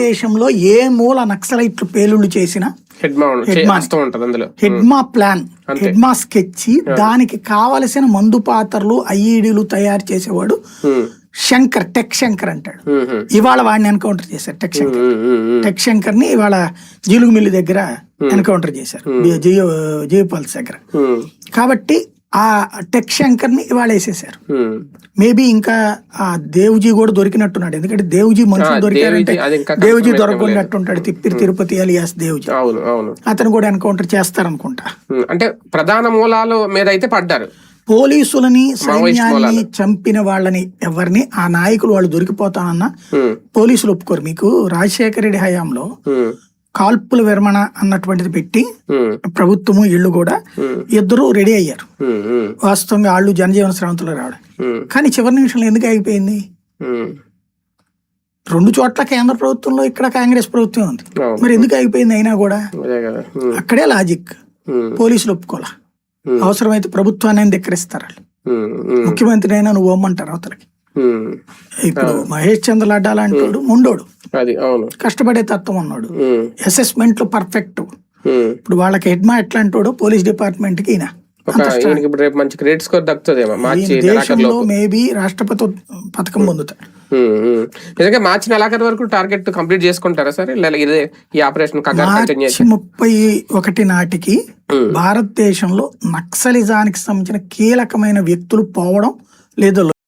దేశంలో ఏ మూల నక్సలైట్లు పేలుళ్ళు చేసినా హెడ్మా ప్లాన్. హెడ్మా స్కెచ్ దానికి కావలసిన మందు పాత్రలు ఐఈడీలు తయారు చేసేవాడు ఉమ్, శంకర్ టెక్ శంకర్ అంటాడు. ఉమ్, ఉమ్, ఇవాళ వాడిని ఎన్కౌంటర్ చేశారు టెక్ శంకర్. టెక్ శంకర్ని ఇవాళ జీలుగు మిల్లి దగ్గర ఎన్కౌంటర్ చేశారు. జయ జయపాల్స్ దగ్గర. కాబట్టి ఆ టెక్ శంకర్ని ఇవాళ వేసేసారు. మేబీ ఇంకా ఆ దేవుజీ కూడా దొరికినట్టున్నాడు. ఎందుకంటే దేవుజీ మనుషులు దొరికారంటే దేవుజీ, దొరకనట్టుంటాడు తిప్పిరి తిరుపతి అలియాస్ దేవుజీ. అవును అవును. అతను కూడా ఎన్కౌంటర్ చేస్తారనుకుంటా. ఉమ్, అంటే ప్రధాన మూలాలు మీద అయితే పడ్డారు. పోలీసులని సైన్యాన్ని. చంపిన వాళ్ళని ఎవరిని ఆ నాయకులు వాళ్ళు దొరికిపోతానన్నా పోలీసులు ఒప్పుకోరు. మీకు రాజశేఖర రెడ్డి హయాంలో కాల్పుల విరమణ అన్నటువంటిది పెట్టి ప్రభుత్వము ఇళ్ళు కూడా ఇద్దరు రెడీ అయ్యారు. వాస్తవంగా వాళ్ళు జనజీవన శ్రమంతులు రావడం. కానీ చివరి నిమిషంలో ఎందుకు ఆగిపోయింది? ఉమ్, రెండు చోట్ల కేంద్ర ప్రభుత్వంలో ఇక్కడ కాంగ్రెస్ ప్రభుత్వం ఉంది. మరి ఎందుకు ఆగిపోయింది అయినా కూడా? అక్కడే లాజిక్. పోలీసులు ఒప్పుకోలే అవసరమైతే ప్రభుత్వాన్ని ధిక్కరిస్తారు ముఖ్యమంత్రి అయినా నువ్వు ఓమ్మంటారు అవతలకి. ఇప్పుడు మహేష్ చంద్ర లడ్డా లాంటి ముండోడు. అది అవును. కష్టపడే తత్వం ఉన్నాడు ఉమ్, అసెస్మెంట్ పర్ఫెక్ట్. ఇప్పుడు వాళ్ళకి హెడ్మా ఎట్లా అంటాడో పోలీస్ డిపార్ట్మెంట్కి ఇప్పుడు రేపు మంచి క్రెడిట్ స్కోర్ దక్కుతుందేమో మార్చి దేశంలో మేబీ రాష్ట్రపతి పథకం పొందుతాడు. నిజంగా మార్చి నెలాఖరు వరకు టార్గెట్ కంప్లీట్ చేసుకుంటారా సార్? ఇదే ఈ ఆపరేషన్ మార్చి ముప్పై ఒకటి నాటికి భారతదేశంలో నక్సలిజానికి సంబంధించిన కీలకమైన వ్యక్తులు పోవడం లేదా.